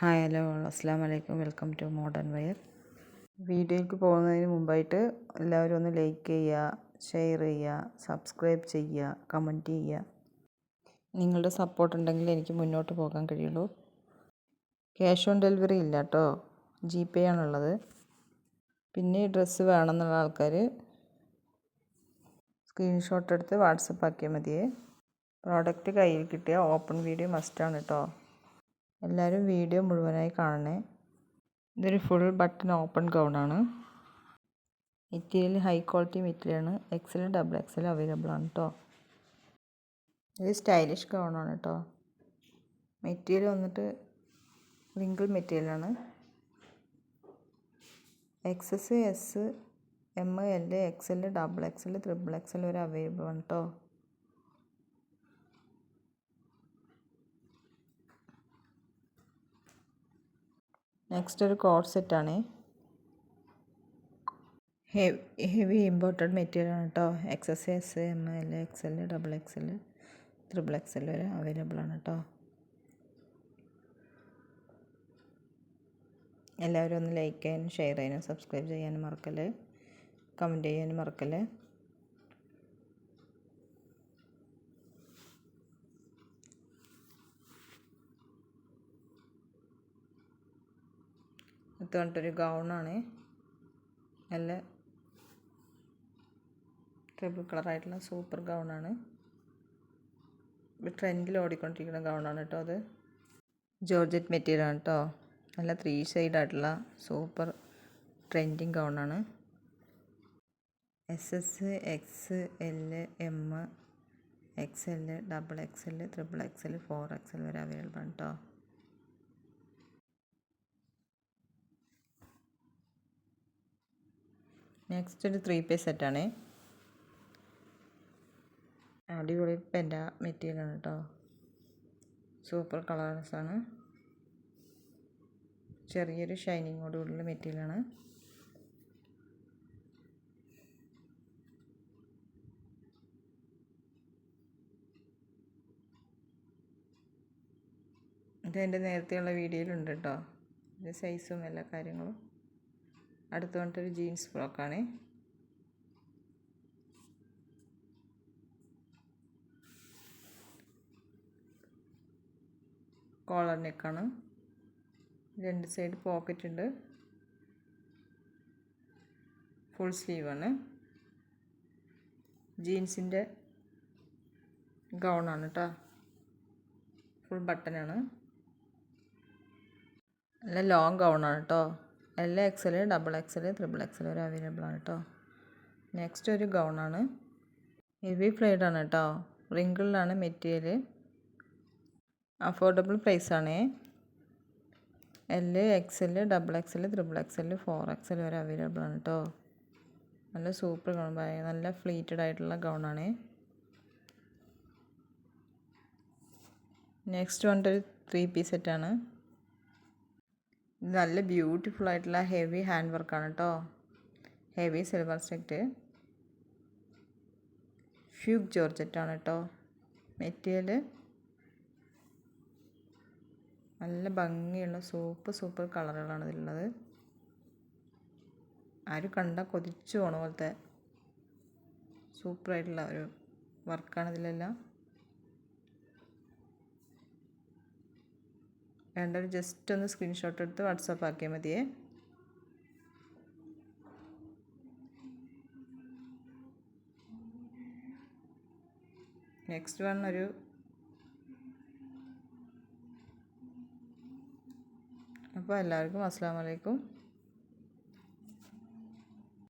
Hi hello അസ്സാം വലൈക്കും welcome to modern wear. വീഡിയോയ്ക്ക് പോകുന്നതിന് മുമ്പായിട്ട് എല്ലാവരും ഒന്ന് ലൈക്ക് ചെയ്യുക ഷെയർ ചെയ്യുക സബ്സ്ക്രൈബ് ചെയ്യുക കമന്റ് ചെയ്യുക. നിങ്ങളുടെ സപ്പോർട്ട് ഉണ്ടെങ്കിൽ എനിക്ക് മുന്നോട്ട് പോകാൻ കഴിയുള്ളൂ. ക്യാഷ് ഓൺ ഡെലിവറി ഇല്ല കേട്ടോ. ജി പേ ആണുള്ളത്. പിന്നെ ഡ്രസ്സ് വേണമെന്നുള്ള ആൾക്കാർ സ്ക്രീൻഷോട്ട് എടുത്ത് വാട്സപ്പ് ആക്കിയാൽ മതിയേ. പ്രോഡക്റ്റ് കയ്യിൽ കിട്ടിയ ഓപ്പൺ വീഡിയോ മസ്റ്റാണ് കേട്ടോ. എല്ലാവരും വീഡിയോ മുഴുവനായി കാണണേ. ഇതൊരു ഫുൾ ബട്ടൺ ഓപ്പൺ ഗൗണാണ് മെറ്റീരിയൽ ഹൈ ക്വാളിറ്റി മെറ്റീരിയലാണ് എക്സൽ ഡബിൾ എക്സൽ അവൈലബിൾ ആണ് കേട്ടോ ഇത് സ്റ്റൈലിഷ് ഗൗണാണ് കേട്ടോ മെറ്റീരിയൽ വന്നിട്ട് റിങ്കിൾ മെറ്റീരിയലാണ് XS S M L X L double X L triple X L വരെ അവൈലബിൾ ആണ് കേട്ടോ നെക്സ്റ്റ് ഒരു കോഡ് സെറ്റാണ് ഹെവി ഇമ്പോർട്ടഡ് മെറ്റീരിയൽ ആണ് കേട്ടോ XS S M L X L double X L triple X L വരെ available ആണ് കേട്ടോ എല്ലാവരും ഒന്ന് ലൈക്ക് ചെയ്യാനും ഷെയർ ചെയ്യാനും സബ്സ്ക്രൈബ് ചെയ്യാനും മറക്കല്ലേ? കമന്റ് ചെയ്യാനും മറക്കല്ലേ? ഇത് പറഞ്ഞിട്ടൊരു ഗൗണാണ്. നല്ല ട്രിപ്പിൾ കളറായിട്ടുള്ള സൂപ്പർ ഗൗണാണ്. ട്രെൻഡിൽ ഓടിക്കൊണ്ടിരിക്കുന്ന ഗൗണാണ് കേട്ടോ അത്. ജോർജറ്റ് മെറ്റീരിയൽ ആണ് കേട്ടോ നല്ല ത്രീ ആയിട്ടുള്ള super trending ഗൗണാണ്. S S X L M X L double X L triple X L four X L വരെ അവൈലബിൾ ആണ് കേട്ടോ നെക്സ്റ്റ് ഒരു ത്രീ പീസ് സെറ്റാണ് അടിപൊളി പെന്റ മെറ്റീരിയലാണ് കേട്ടോ സൂപ്പർ കളേഴ്സാണ് ചെറിയൊരു ഷൈനിങ്ങോടുകൂടിയുള്ള മെറ്റീരിയലാണ് ഇത് എന്റെ നേരത്തെയുള്ള വീഡിയോയിലുണ്ട് കേട്ടോ ഇതിന്റെ സൈസും എല്ലാ കാര്യങ്ങളും. അടുത്ത് വന്നിട്ടൊരു ജീൻസ് ഫ്രോക്കാണ്. കോളർ നെക്കാണ്. രണ്ട് സൈഡ് പോക്കറ്റ് ഉണ്ട്. ഫുൾ സ്ലീവാണ്. ജീൻസിന്റെ ഗൗണാണ് കേട്ടോ ഫുൾ ബട്ടനാണ്. നല്ല ലോങ് ഗൗണാണ് കേട്ടോ L XL double XL triple XL വരെ അവൈലബിൾ ആണ് കേട്ടോ നെക്സ്റ്റ് ഒരു ഗൗണാണ് ഹെവി ഫ്ലൈഡ് ആണ് കേട്ടോ റിങ്കിളിലാണ് material affordable പ്രൈസാണേ L XL double XL triple XL four XL വരെ അവൈലബിൾ ആണ് കേട്ടോ നല്ല സൂപ്പർ ഗൗൺ നല്ല ഫ്ലീറ്റഡ് ആയിട്ടുള്ള ഗൗണാണ് നെക്സ്റ്റ് വന്നിട്ട് ഒരു ത്രീ പീസ് സെറ്റാണ് നല്ല ബ്യൂട്ടിഫുൾ ആയിട്ടുള്ള ഹെവി ഹാൻഡ് വർക്കാണ് കേട്ടോ ഹെവി സിൽവർ സെറ്റ് ഫ്യൂഗ് ജോർജറ്റാണ് കേട്ടോ മെറ്റീരിയൽ നല്ല ഭംഗിയുള്ള സൂപ്പർ സൂപ്പർ കളറുകളാണ് ഇതിലുള്ളത്. ആരും കണ്ട കൊതിച്ചു പോണ പോലത്തെ സൂപ്പറായിട്ടുള്ള ഒരു വർക്കാണ് ഇതിലെല്ലാം. വേണ്ടവർ ജസ്റ്റ് ഒന്ന് സ്ക്രീൻഷോട്ട് എടുത്ത് വാട്സാപ്പ് ആക്കിയാൽ മതിയേ. നെക്സ്റ്റ് വൺ ഒരു അപ്പോൾ എല്ലാവർക്കും അസ്സാം വലൈക്കും